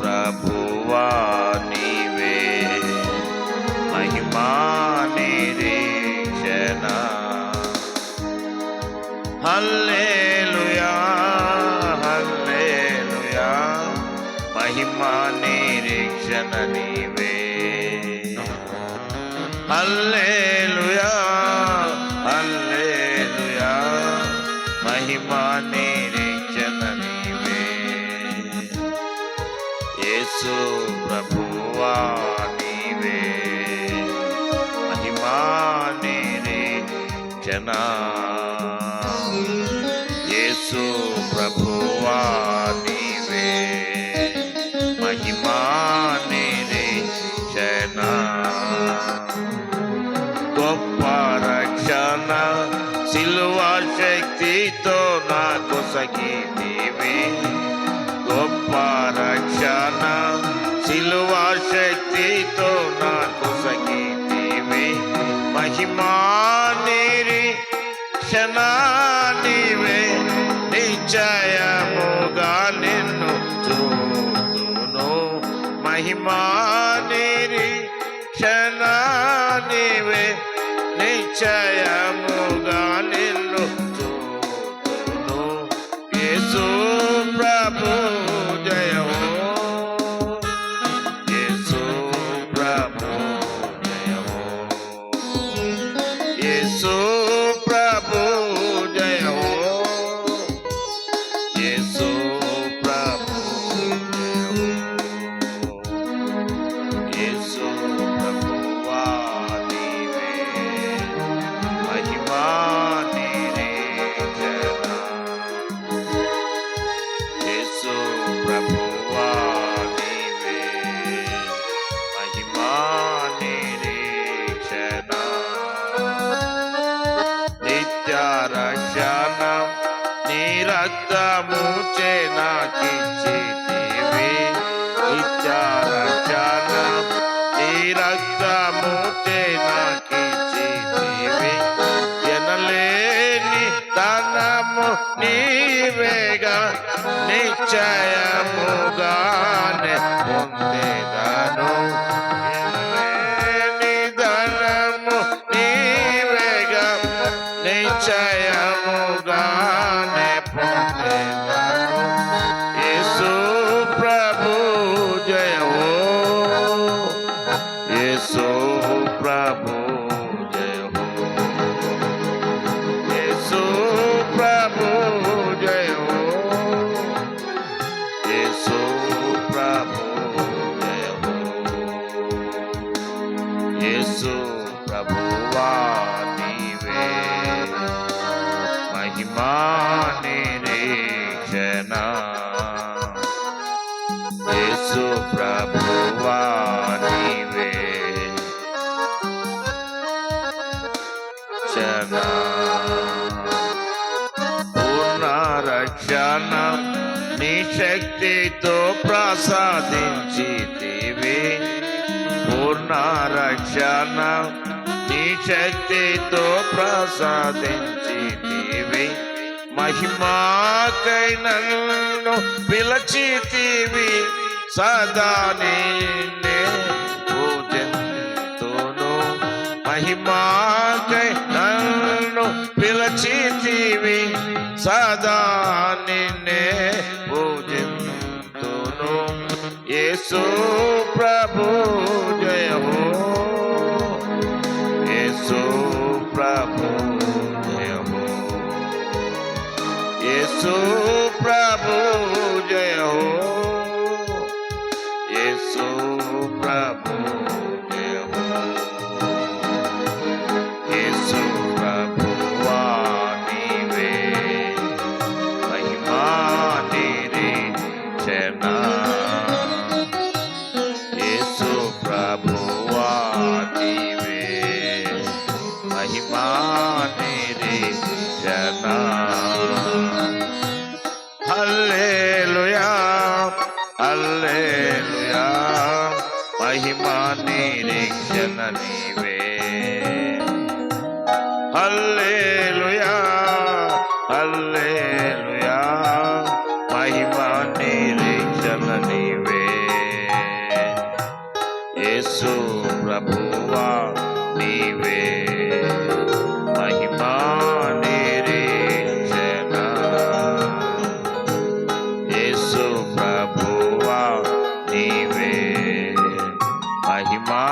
ప్రభువా నీవే. మహిమా నిరీక్షణ. Hallelujah hallelujah. మహిమా నిరీక్షణ నీవే. హల్లేలుయా. నీవే మహిమా నిరీక్షణ యేసు ప్రభువా నీవే. మహిమా నిరీక్షణ గొప్ప రక్షణ సిలువ శక్తితో నాకు సగితీవి గొప్ప రక్షణ సిలువ నిరీక్షణ నీవే నిశ్చయముగా నిన్ను చూతును మహిమా నిరీక్షణ నీవే నిశ్చయముగా నిన్ను ధనము నీవేగా నిశ్చయముగానే పొందేదాను ఎనలేని ధనము నీవేగా నిశ్చయముగానే మహిమా నిరీక్షణ. యేసు ప్రభువా నీవే. రక్షణ పూర్ణ రక్షణ. నీ శక్తితో ప్రసాదించితివి. పూర్ణ రక్షణ. నీ శక్తితో ప్రసాదించితివి మహిమాకై నన్ను పిలచితివి. సదా నిన్నే పూజింతును మహిమాకై నన్ను పిలచితివి. సదా నిన్నే పూజింతును యేసు ప్రభు యేసు ప్రభు జయ హో. యేసు ప్రభు జయ హో. యేసు ప్రభువా నీవే మహిమా కర్త నీవే. Hallelujah hallelujah. మహిమా నిరీక్షణ నీవే. యేసు ప్రభువా నీవే. మహిమా నిరీక్షణ. యేసు ప్రభువా నీవే. మహిమా